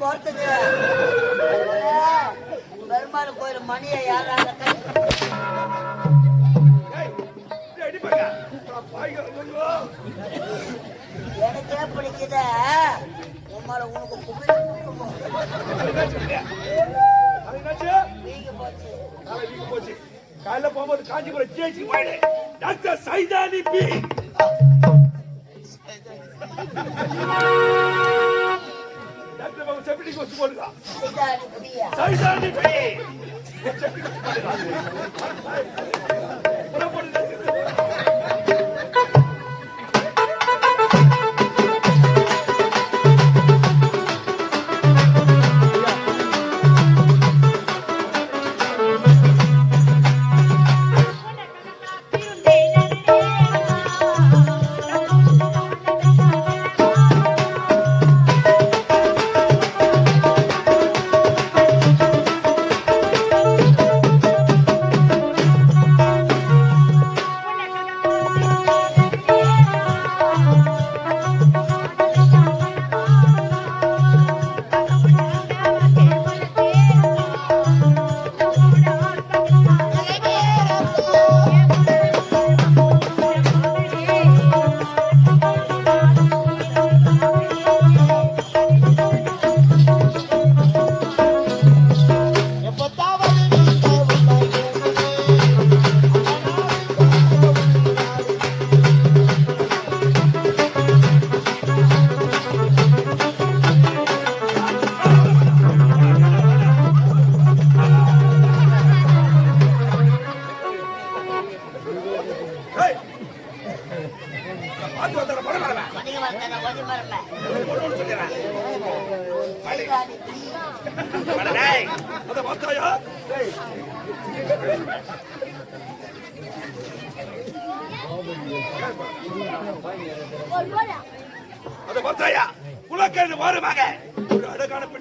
போறதுக்கு பெருமாள் கோயில் மணியை யாரால. எனக்கே பிடிக்குத. உமால உனக்கு போச்சு. காலைல போகும்போது காஞ்சிபுரம் ஜேசி டாக்டர் சைதானி பி. டாக்டர் பாபு செப்டிக் வச்சு போடுங்க. சைதானி புரியா. சைதானி பி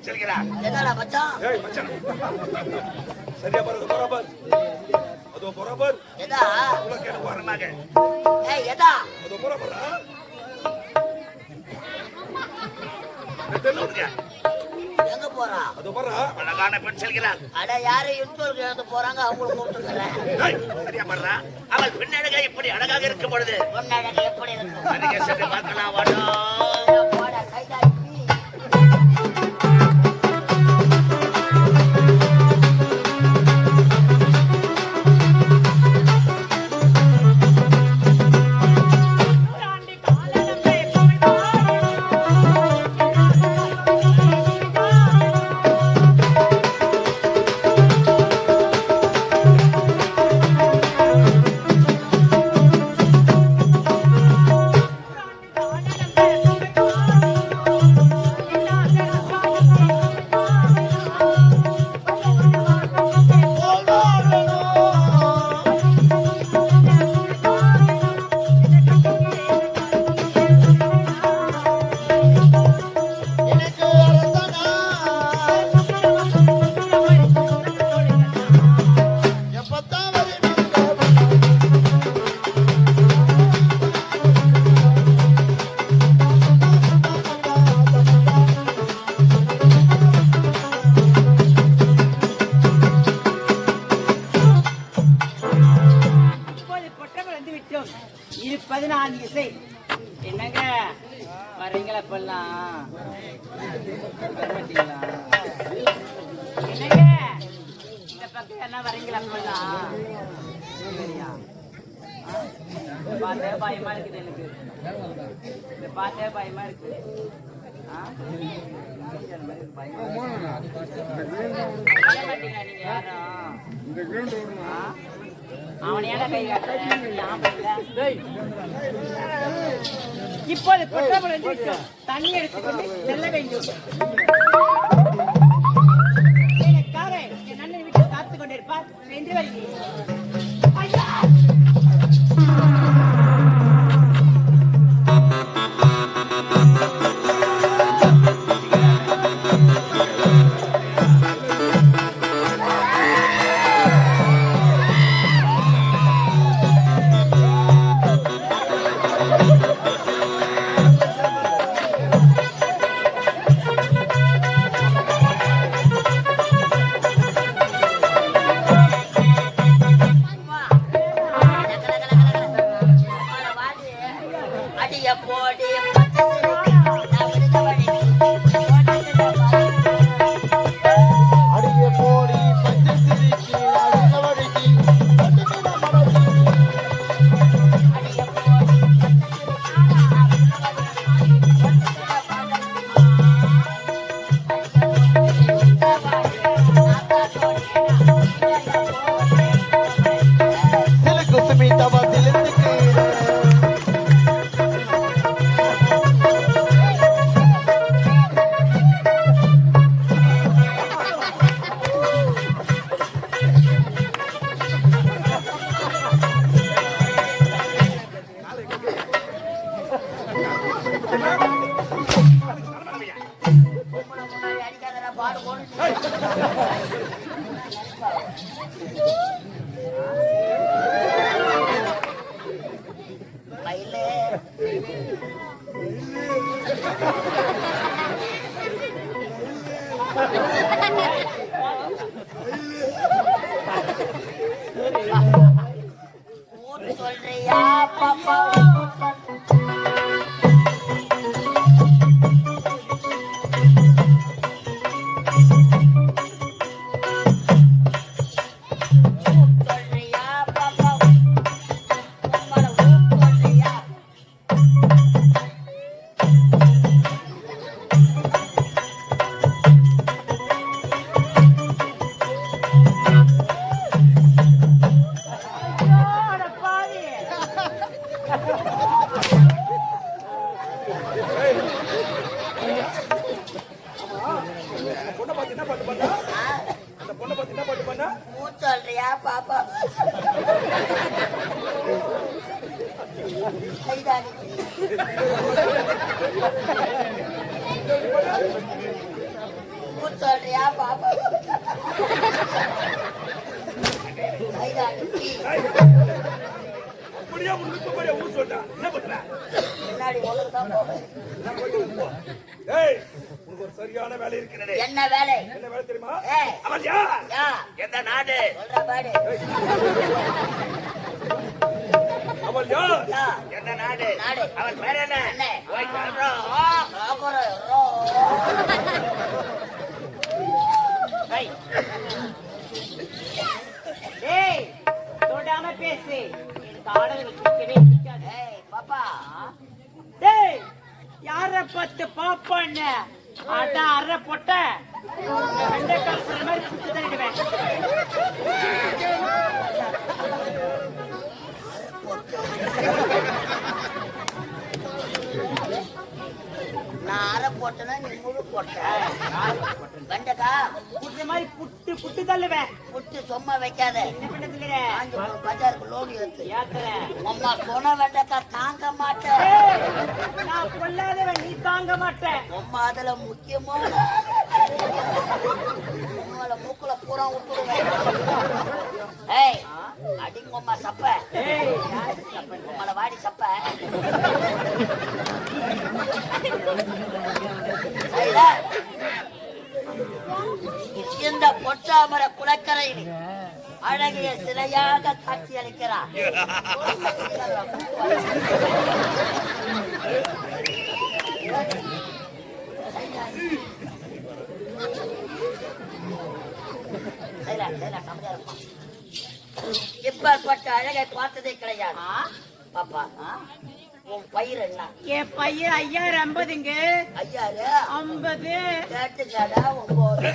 செல்கிறார் என்னடா மச்சான்? ஏய் மச்சான். சரியா பாருங்க பராபர் அதோ பராபர் எதா? உலக்கேடு மாறுமாக ஏய் எதா? அதோ பராபரா தெரியல எங்க? போறா? அதோ பாரு அழகான பெண் செல்கிறார் அட யாரை இன்டோருக்கு எழுத போறாங்க? அவங்களை கூப்பிட்டுக்கிறேன் ஏய், சரியா பாடுறா. அவள் பின்னழகை இப்படி அழகாக இருக்கும் பொழுது? பொண்ணழகு எப்படி இருக்கும்? பார்க்கலாம் வாடா. பார்த்தே பயமா இருக்குது எனக்கு இதை? பார்த்தே பயமா இருக்குது அவனையால கை காட்டுறேன் இப்போது குற்றப்பட தண்ணி எடுத்துக்கொண்டு செல்ல வேண்டும் எனக்காக என் அண்ணன் வீட்டில் காத்துக் கொண்டிருப்பார் சென்று வருகிறேன். plug. பொண்ணை பார்த்து என்ன பாட்டு பண்ணா அந்த பொண்ணை பார்த்து என்ன பாட்டு பண்ணா பாப்பா கைதாடி ஊர் சொல்றியா பாப்பா கைதாடி ஏய், அப்படியே உனக்கு போய் ஊர் சொல்லிட்டா என்ன பண்ற முன்னாடி ஒழுங்கு தான் போவேன் நான் போயிட்டு வந்து போ. ஏய் உனக்கு ஒரு சரியான வேலை இருக்கிறது. என்ன வேலை? என்ன வேலை தெரியுமா? ஏய். அவன் யார்? யா. எந்த நாடு? யார்? நாடு? அவன் பேர் என்ன? தொடாம பேசு. எனக்கு பிடிக்கவே பிடிக்காது பாப்பா. டேய் யார பார்த்து பாப்பான்னு? அட அற பொட்ட. ரெண்டே கால் மாதிரி தள்ளிடுவேன். நான் அரை போட்டேன்னா நீ முழு போட்ட. வெண்டைக்கா? புட்டு மாதிரி புட்டு புட்டு தள்ளுவேன். புட்டு சும்மா வைக்காத. என்ன பண்ணதுல காஞ்சி போன பஜாருக்கு லோன் ஏத்து. அம்மா சொன்ன வெண்டைக்கா தாங்க மாட்டேன். நான் கொல்லாதவன் நீ தாங்க மாட்டேன். அம்மா அதுல முக்கியமான உங்களை மூக்குல பூரா விட்டுடுவேன் ஏய் அடிங்க அம்மா சப்ப? உங்களை வாடி சப்ப. சரிடா? இந்த பொற்றாமர குளக்கரையில் அழகிய சிலையாக காட்சியளிக்கிறார். இப்பேற்பட்ட அழகை பார்த்ததே கிடையாது? பாப்பா உன் பயிர் என்ன? என் பையன் ஐயாயிரம் ஐம்பதுங்க. ஐயாரு ஐம்பது. கேட்டுக்காடா ஒன்பது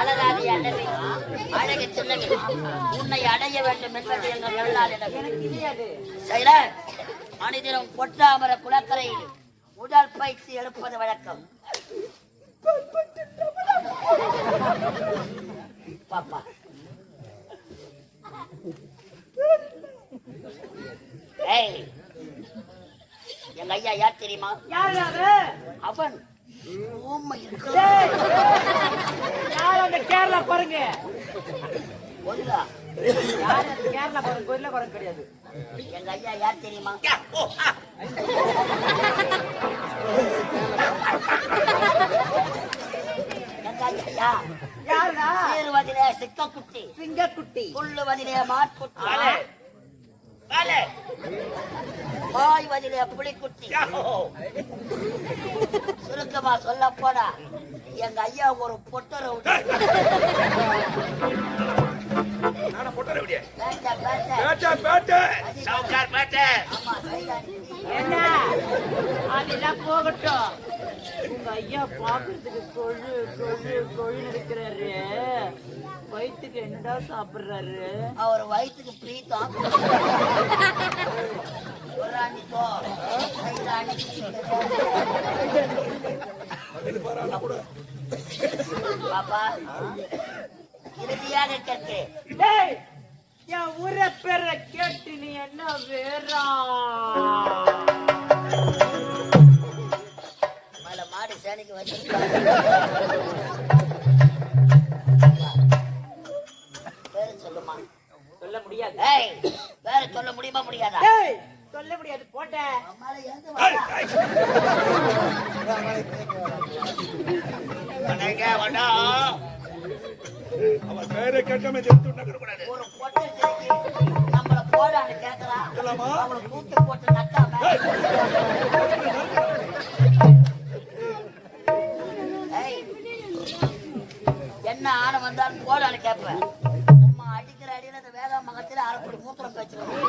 அழகாதி அண்ணனை அழகு. சின்னவி உன்னை அடைய வேண்டும் என்பது எங்கள் வெள்ளாளிடம் மனிதனும் பொட்டாமர குளக்கரையில் உடல் பயிற்சி எழுப்பது வழக்கம். பாப்பா. ஏய் எங்க ஐயா யார் தெரியுமா? அவன். கேரளா பாருங்க? ஒழுங்கா யார் அந்த கேரளா பாருங்க? கோயில பாருங்க கிடையாது. எங்க ஐயா யார் தெரியுமா? ஐயா யாருடா? சீருவதிலே சிக்கக்குட்டி சிங்கக்குட்டி. புல்லுவதிலே மாட்குட்டி. பாய்வதிலே புலிக்குட்டி. சுருக்கமா சொல்ல போனா எங்க ஐயா ஒரு பொட்டரை போகட்டும். உங்க ஐயா பாக்குறதுக்கு கொழு கொழு கொழுன்னு இருக்கிறாரு. வயிற்றுக்கு என்னடா சாப்பிடுறாரு. அவர் வயிற்றுக்கு பிரீத்தம் பாப்பா இறுதியாக கேட்கிறேன் டேய் என் ஊரை பேரை கேட்டு நீ என்ன வேறா? சொல்லுமா. சொல்ல முடியாது. ஏய் பேரு சொல்ல முடியுமா முடியாதா? டேய் சொல்ல முடியாது போட்டேன். அவன் பேரை கேட்காம இந்த எடுத்து நகர கூடாது. ஒரு பொட்டை நம்மள போடான்னு. அவளை தூக்கி போட்டு நக்காம வந்தாலும் போடான்னு கேட்பேன் அம்மா அடிக்கிற அடியில் இந்த வேதா மகத்தில் அரைப்படி மூத்திரம் பேச்சுருவேன்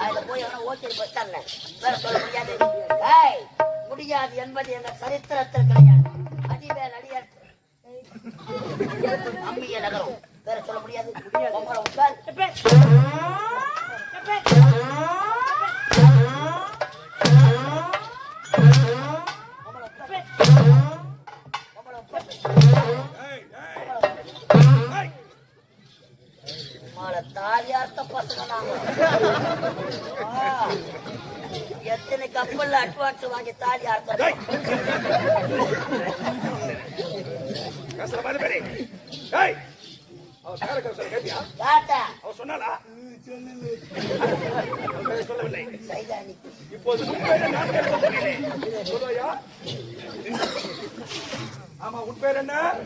அதில் போய் எவனா ஓட்டி வச்சால வேற சொல்ல முடியாது ஏய் முடியாது என்பது எங்கள் சரித்திரத்தில் கிடையாது. அதிவேல் அடியார். அம்மிய நகரம். வேற சொல்ல முடியாது. உங்களை உட்கார். பசங்க எத்தனை கப்பல்ல அட்வான்ஸ் வாங்கி தாலி பேரை சொல்லவில்லை. இப்போது ஆமா உன் பேர் என்ன?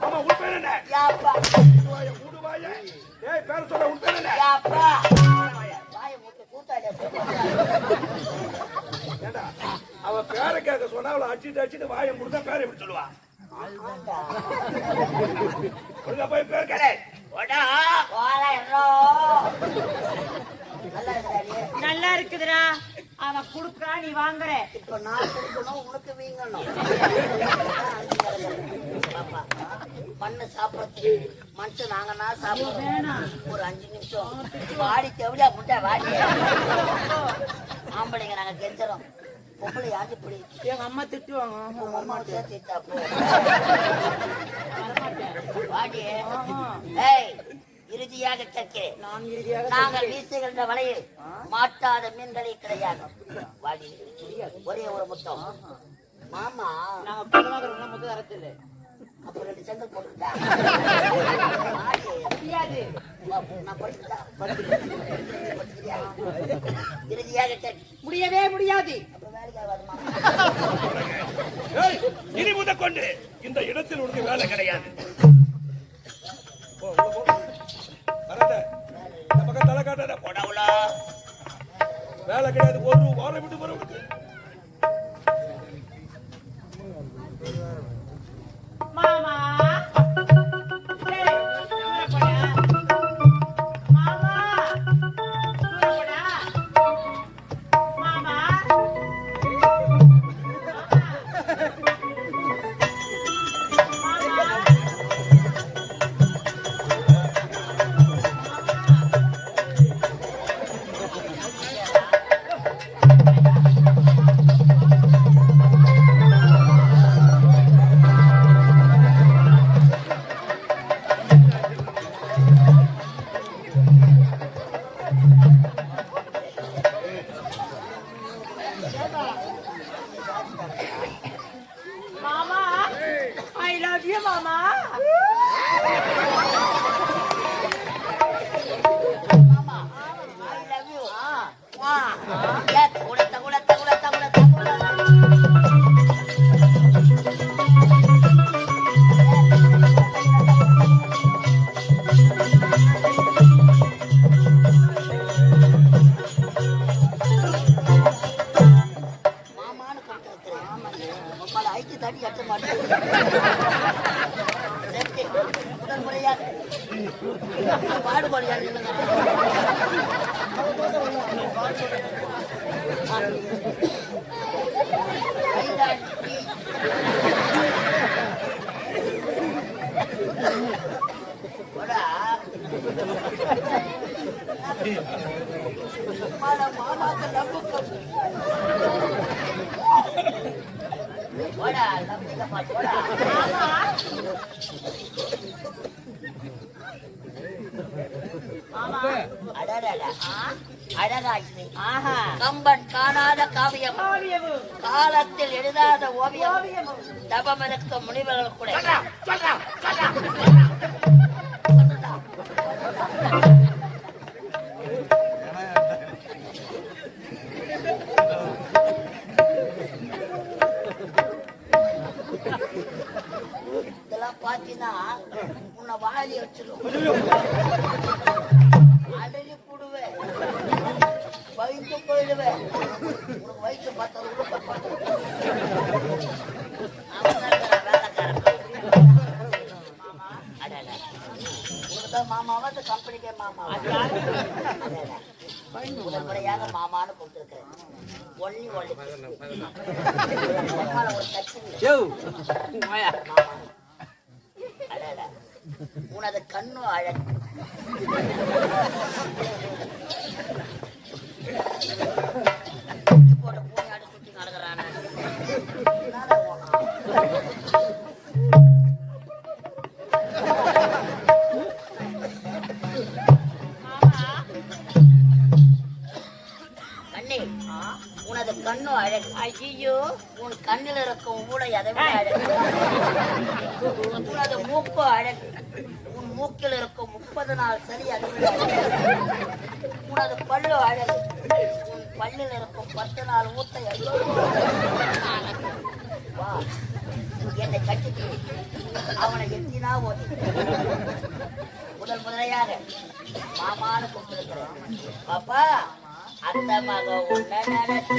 ஆமா உன் பேர் என்ன? யாப்பா. உடுவாயா உடுவாயா ஏய் பேர் சொல்ல உன் பேர் என்ன? யாப்பா. வாய முட்டு கூட்டாளியா ஏண்டா அவ பேரை கேட்க சொன்னா அவளை அடிச்சுட்டு அடிச்சுட்டு வாயை முடிஞ்சா பேரை எப்படி சொல்லுவா? ஒழுங்கா போய் பேர் கேளு. போடா. என்னோ நல்லா இருக்குதுடா. அவன் குடுக்குறான் நீ வாங்குற. இப்ப நான் கொடுக்கணும் உனக்கு வீங்கணும் பாப்பா. மண்ணு சாப்பிடறதுக்கு மனுஷன் நாங்கன்னா சாப்பிடுவோம் ஒரு அஞ்சு நிமிஷம். வாடி தெவிலியா முட்டை வாடி. ஆம்பளைங்க நாங்க கெஞ்சறோம். பொம்பளை யாரு பிடி எங்க அம்மா திட்டுவாங்க. உங்க அம்மா போ. வாடி. ஏய் இறுதியாக கேட்கிறேன். நாங்கள் வீசுகின்ற வலையில் மாட்டாத மீன்களே கிடையாது. வாடி. ஒரே ஒரு முத்தம். மாமா. நாங்க மொத்தம் தரத்தில்லை. ரெண்டு செங்கல் முடியாது முடியவே முடியாது இனி முத கொண்டு இந்த இடத்தில் உனக்கு வேலை கிடையாது. வேலை கிடையாது ஒரு வாரம் விட்டு போற உனக்கு மாமா எழுதாத ஓவியம். தபம் இருக்கும் முனிவர்கள் கூட. இதெல்லாம் பாத்தீங்கன்னா உன்னை வாழி வச்சிடும் மாமாவா இந்த கம்பெனிக்கே மாமாவா? முறையாக மாமான்னு கூப்பிட்டுருக்கிறேன் ஒல்லி அம்மால ஒரு. உனது கண்ணு அழகு. போட்ட பூனையாட்டு சுத்தி நடக்கிறானே. கண்ணு அழகு. ஐயோ உன் கண்ணில் இருக்கும் ஊடை அதை விட அழகு. உனது மூக்கு அழகு. உன் மூக்கில் இருக்கும் முப்பது நாள் சரி அதை விட அழகு. உனது பல்லு அழகு. உன் பல்லில் இருக்கும் பத்து நாள் ஊத்தை ஐயோ வா. என்னை கட்டிட்டு அவனை எத்தினா ஓதி முதல் முதலையாக மாமான்னு கூப்பிட்டுருக்கிறேன் பாப்பா அந்த மக உன்ன நினைச்சு.